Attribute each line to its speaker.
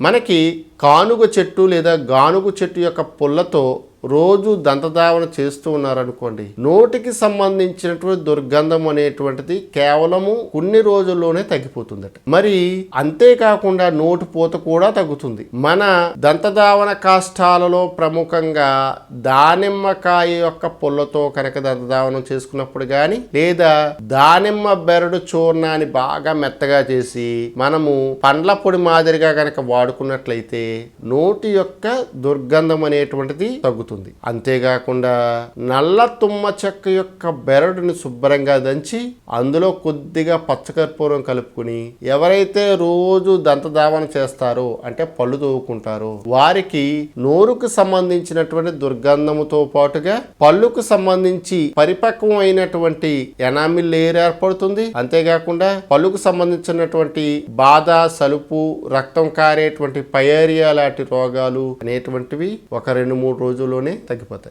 Speaker 1: మనకి కానుగ చెట్టు లేదా గానుగు చెట్టు యొక్క పుల్లతో రోజు దంతధావన చేస్తూ ఉన్నారనుకోండి నోటికి సంబంధించినటువంటి దుర్గంధం అనేటువంటిది కేవలము కొన్ని రోజుల్లోనే తగ్గిపోతుందట. మరి అంతేకాకుండా నోటి పూత కూడా తగ్గుతుంది. మన దంతధావన కాష్టాలలో ప్రముఖంగా దానిమ్మకాయ యొక్క పుల్లతో కనుక దంతధావనం చేసుకున్నప్పుడు కానీ లేదా దానిమ్మ బెరడు చూర్ణాన్ని బాగా మెత్తగా చేసి మనము పండ్ల పొడి మాదిరిగా కనుక వాడుకున్నట్లయితే నోటి యొక్క దుర్గంధం అనేటువంటిది తగ్గుతుంది. అంతేకాకుండా నల్ల తుమ్మ చెక్క యొక్క బెరడుని శుభ్రంగా దంచి అందులో కొద్దిగా పచ్చకర్పూరం కలుపుకుని ఎవరైతే రోజు దంతధావన చేస్తారో అంటే పళ్ళు తోవుకుంటారో వారికి నోరుకు సంబంధించినటువంటి దుర్గంధముతో పాటుగా పళ్ళుకు సంబంధించి పరిపక్వం అయినటువంటి ఎనామిల్ లేయర్ ఏర్పడుతుంది. అంతేకాకుండా పళ్ళుకు సంబంధించినటువంటి బాధ సలుపు రక్తం కారేటువంటి పయేరియా లాంటి రోగాలు అనేటువంటివి ఒక రెండు మూడు రోజుల్లోనే తగ్గిపోతాయి.